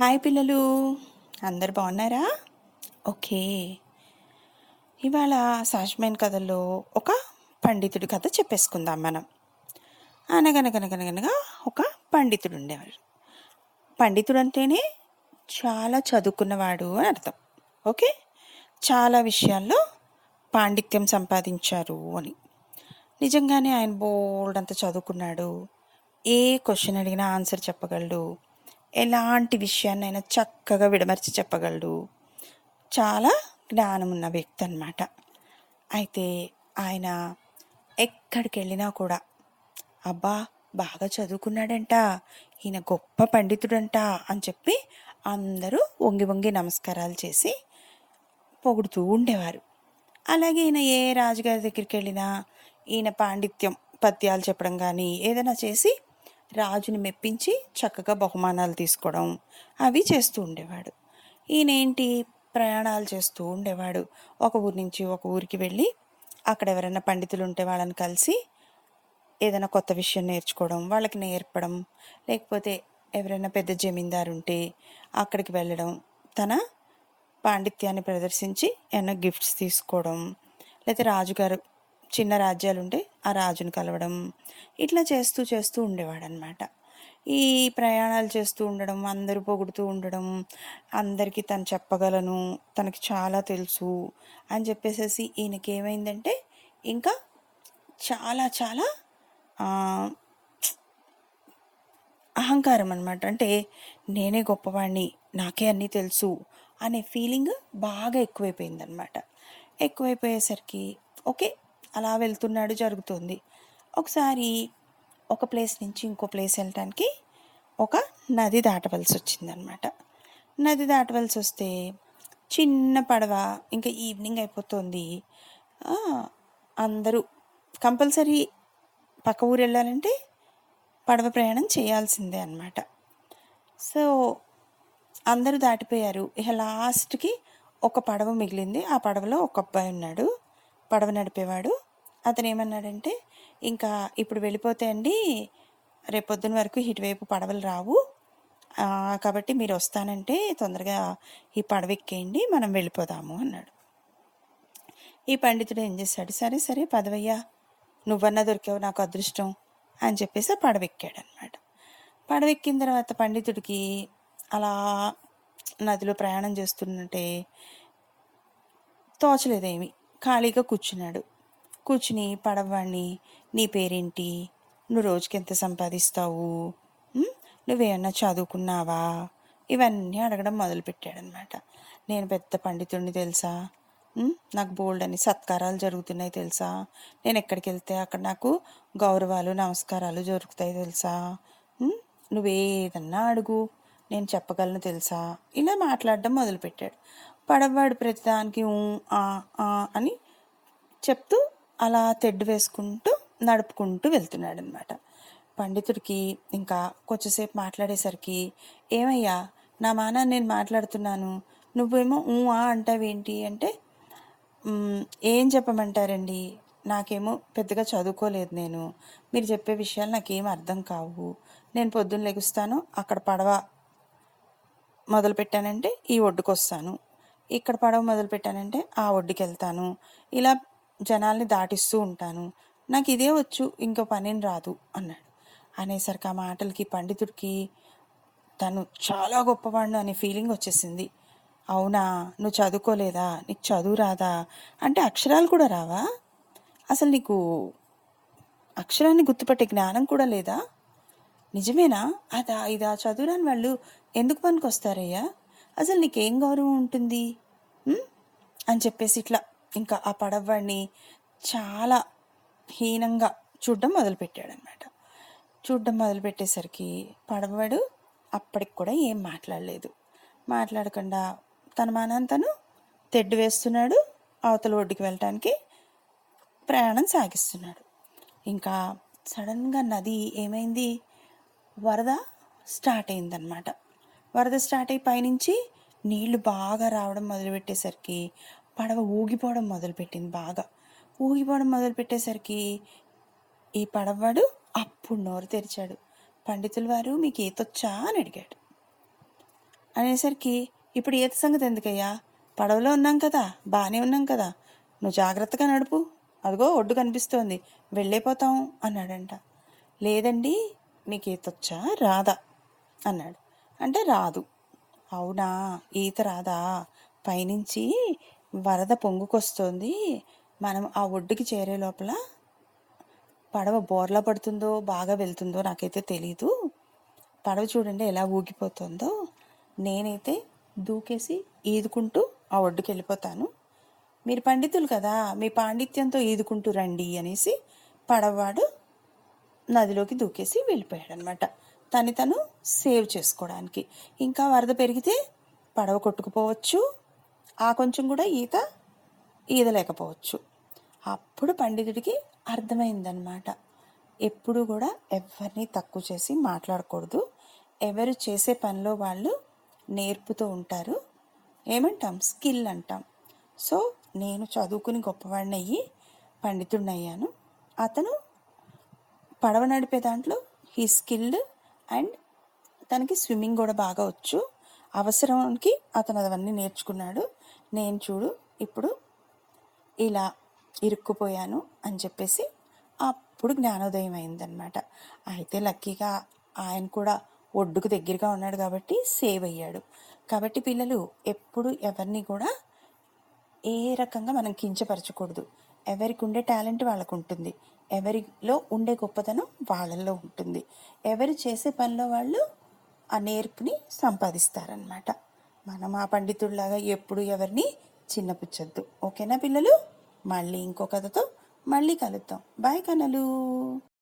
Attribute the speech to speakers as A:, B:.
A: Hi పిల్లలు. అందరు బాగున్నారా? ఓకే. ఇవాళ సహజమైన కథల్లో ఒక పండితుడి కథ చెప్పేసుకుందాం మనం. అనగనగనగనగనగా ఒక పండితుడు ఉండేవాడు. పండితుడు అంటేనే చాలా చదువుకున్నవాడు అని అర్థం. ఓకే? చాలా విషయాల్లో పాండిత్యం సంపాదించారు అని. నిజంగానే ఆయన బోల్డ్ అంత చదువుకున్నాడు. ఏ క్వశ్చన్ అడిగినా ఆన్సర్ చెప్పగలడు. ఎలాంటి విషయాన్నైనా చక్కగా విడమర్చి చెప్పగలడు. చాలా జ్ఞానం ఉన్న వ్యక్తి అన్నమాట అయితే ఆయన ఎక్కడికి వెళ్ళినా కూడా అబ్బా బాగా చదువుకున్నాడంట ఈయన గొప్ప పండితుడంట అని చెప్పి అందరూ వంగి వంగి నమస్కారాలు చేసి పొగుడుతూ ఉండేవారు. అలాగే ఈయన ఏ రాజుగారి దగ్గరికి వెళ్ళినా ఈయన పాండిత్యం పద్యాలు చెప్పడం కానీ ఏదైనా చేసి రాజుని మెప్పించి చక్కగా బహుమానాలు తీసుకోవడం అవి చేస్తూ ఉండేవాడు. ఈయనేంటి? ప్రయాణాలు చేస్తూ ఉండేవాడు. ఒక ఊరి నుంచి ఒక ఊరికి వెళ్ళి అక్కడ ఎవరైనా పండితులు ఉంటే వాళ్ళని కలిసి ఏదైనా కొత్త విషయం నేర్చుకోవడం వాళ్ళకి నేర్పడం లేకపోతే ఎవరైనా పెద్ద జమీందారు ఉంటే అక్కడికి వెళ్ళడం తన పాండిత్యాన్ని ప్రదర్శించి ఏమైనా గిఫ్ట్స్ తీసుకోవడం లేకపోతే రాజుగారు చిన్న రాజ్యాలు ఉంటే ఆ రాజుని కలవడం ఇట్లా చేస్తూ చేస్తూ ఉండేవాడు అనమాట ఈ ప్రయాణాలు చేస్తూ ఉండడం అందరూ పొగుడుతూ ఉండడం అందరికీ తను చెప్పగలను తనకి చాలా తెలుసు అని చెప్పేసేసి ఈయనకి ఏమైందంటే ఇంకా చాలా చాలా అహంకారం అనమాట అంటే నేనే గొప్పవాడిని నాకే అన్నీ తెలుసు అనే ఫీలింగ్ బాగా ఎక్కువైపోయింది అనమాట ఎక్కువైపోయేసరికి ఓకే అలా వెళ్తున్నాడు జరుగుతుంది. ఒకసారి ఒక ప్లేస్ నుంచి ఇంకో ప్లేస్ వెళ్ళటానికి ఒక నది దాటవలసి వచ్చిందనమాట. నది దాటవలసి వస్తే చిన్న పడవ ఇంకా ఈవినింగ్ అయిపోతుంది. అందరూ కంపల్సరీ పక్క ఊరు వెళ్ళాలంటే పడవ ప్రయాణం చేయాల్సిందే అన్నమాట. సో అందరూ దాటిపోయారు. ఇక లాస్ట్కి ఒక పడవ మిగిలింది. ఆ పడవలో ఒక అబ్బాయి ఉన్నాడు. పడవ నడిపేవాడు. అతను ఏమన్నాడంటే ఇంకా ఇప్పుడు వెళ్ళిపోతే అండి రేపొద్దున వరకు ఇటువైపు పడవలు రావు. కాబట్టి మీరు వస్తానంటే తొందరగా ఈ పడవ ఎక్కేయండి. మనం వెళ్ళిపోదాము అన్నాడు. ఈ పండితుడు ఏం చేశాడు? సరే సరే పదవయ్యా. నువ్వన్నా దొరికావు నాకు అదృష్టం అని చెప్పేసి ఆ పడవ ఎక్కాడు అనమాట పడవ ఎక్కిన తర్వాత పండితుడికి అలా నదిలో ప్రయాణం చేస్తుంటే తోచలేదేమి. ఖాళీగా కూర్చున్నాడు. కూర్చుని పడవాడిని నీ పేరేంటి? నువ్వు రోజుకి ఎంత సంపాదిస్తావు నువ్వేమన్నా చదువుకున్నావా? ఇవన్నీ అడగడం మొదలుపెట్టాడనమాట నేను పెద్ద పండితుడిని తెలుసా? నాకు బోల్డ్ అని సత్కారాలు జరుగుతున్నాయి తెలుసా? నేను ఎక్కడికి వెళ్తే అక్కడ నాకు గౌరవాలు నమస్కారాలు జరుగుతాయి తెలుసా? నువ్వేదన్నా అడుగు. నేను చెప్పగలను తెలుసా? ఇలా మాట్లాడడం మొదలుపెట్టాడు. పడవాడు ప్రతిదానికి ఊ, ఆ అని చెప్తూ అలా తెడ్డు వేసుకుంటూ నడుపుకుంటూ వెళ్తున్నాడు అనమాట పండితుడికి ఇంకా కొంచెంసేపు మాట్లాడేసరికి ఏమయ్యా నా మానా నేను మాట్లాడుతున్నాను. నువ్వేమో ఊ ఆ అంటావేంటి? అంటే ఏం చెప్పమంటారండి? నాకేమో పెద్దగా చదువుకోలేదు నేను. మీరు చెప్పే విషయాలు నాకేం అర్థం కావు. నేను పొద్దున్న లెగుస్తాను అక్కడ పడవ మొదలు పెట్టానంటే ఈ ఒడ్డుకు వస్తాను ఇక్కడ పడవ మొదలు పెట్టానంటే ఆ ఒడ్డుకి వెళ్తాను ఇలా జనాల్ని దాటిస్తూ ఉంటాను. నాకు ఇదే వచ్చు ఇంకో పనేం రాదు అన్నాడు. అనేసరికి ఆ మాటలకి పండితుడికి తను చాలా గొప్పవాడు అనే ఫీలింగ్ వచ్చేసింది. అవునా నువ్వు చదువుకోలేదా? నీకు చదువు రాదా? అంటే అక్షరాలు కూడా రావా? అసలు నీకు అక్షరాన్ని గుర్తుపట్టే జ్ఞానం కూడా లేదా? నిజమేనా? అదా ఇదా చదువురాని వాళ్ళు ఎందుకు పనికొస్తారయ్యా? అసలు నీకేం గౌరవం ఉంటుంది? అని చెప్పేసి ఇట్లా ఇంకా ఆ పడవ్వాడిని చాలా హీనంగా చూడడం మొదలుపెట్టాడనమాట చూడడం మొదలుపెట్టేసరికి పడవవాడు అప్పటికి కూడా ఏం మాట్లాడలేదు. మాట్లాడకుండా తన మానంతను తెడ్డు వేస్తున్నాడు అవతల ఒడ్డుకి వెళ్ళటానికి ప్రయాణం సాగిస్తున్నాడు. ఇంకా సడన్గా నది ఏమైంది? వరద స్టార్ట్ అయిందనమాట వరద స్టార్ట్ అయి పైనుంచి నీళ్ళు బాగా రావడం మొదలుపెట్టేసరికి పడవ ఊగిపోవడం మొదలుపెట్టింది బాగా. ఊగిపోవడం మొదలుపెట్టేసరికి ఈ పడవవాడు అప్పుడు నోరు తెరిచాడు. పండితుల వారు మీకు ఈతొచ్చా అని అడిగాడు. అనేసరికి ఇప్పుడు ఈత సంగతి ఎందుకయ్యా? పడవలో ఉన్నాం కదా బాగానే ఉన్నాం కదా. నువ్వు జాగ్రత్తగా నడుపు. అదిగో ఒడ్డు కనిపిస్తోంది. వెళ్ళైపోతాం అన్నాడంట. లేదండి మీకు ఈత వచ్చా? రాదా? అన్నాడు. అంటే రాదు. అవునా? ఈత రాదా? పైనుంచి వరద పొంగుకొస్తోంది. మనం ఆ ఒడ్డుకి చేరే లోపల పడవ బోర్లా పడుతుందో బాగా వెళ్తుందో నాకైతే తెలీదు. పడవ చూడండి ఎలా ఊగిపోతుందో. నేనైతే దూకేసి ఈదుకుంటూ ఆ ఒడ్డుకి వెళ్ళిపోతాను. మీరు పండితులు కదా మీ పాండిత్యంతో ఈదుకుంటూ రండి అనేసి పడవవాడు నదిలోకి దూకేసి వెళ్ళిపోయాడు అనమాట తను తను సేవ్ చేసుకోవడానికి. ఇంకా వరద పెరిగితే పడవ కొట్టుకుపోవచ్చు. ఆ కొంచెం కూడా ఈత ఈదలేకపోవచ్చు. అప్పుడు పండితుడికి అర్థమైందనమాట ఎప్పుడు కూడా ఎవరిని తక్కువ చేసి మాట్లాడకూడదు. ఎవరు చేసే పనిలో వాళ్ళు నేర్పుతూ ఉంటారు. ఏమంటాం? స్కిల్ అంటాం. సో నేను చదువుకుని గొప్పవాడిని అయ్యి పండితుడిని అయ్యాను అతను పడవ నడిపే దాంట్లో హీ స్కిల్డ్ అండ్ తనకి స్విమ్మింగ్ కూడా బాగా వచ్చు. అవసరానికి అతను అవన్నీ నేర్చుకున్నాడు. నేను చూడు ఇప్పుడు ఇలా ఇరుక్కుపోయాను అని చెప్పేసి అప్పుడు జ్ఞానోదయం అయిందనమాట అయితే లక్కీగా ఆయన కూడా ఒడ్డుకు దగ్గరగా ఉన్నాడు కాబట్టి సేవ్ అయ్యాడు. కాబట్టి పిల్లలు ఎప్పుడు ఎవరిని కూడా ఏ రకంగా మనం కించపరచకూడదు. ఎవరికి ఉండే టాలెంట్ వాళ్ళకు ఉంటుంది. ఎవరిలో ఉండే గొప్పతనం వాళ్ళల్లో ఉంటుంది. ఎవరు చేసే పనిలో వాళ్ళు ఆ నేర్పుని సంపాదిస్తారనమాట మనం ఆ పండితుడిలాగా ఎప్పుడు ఎవరిని చిన్నపుచ్చొద్దు. ఓకేనా పిల్లలు? మళ్ళీ ఇంకో కథతో మళ్ళీ కలుద్దాం. బాయ్ కనలు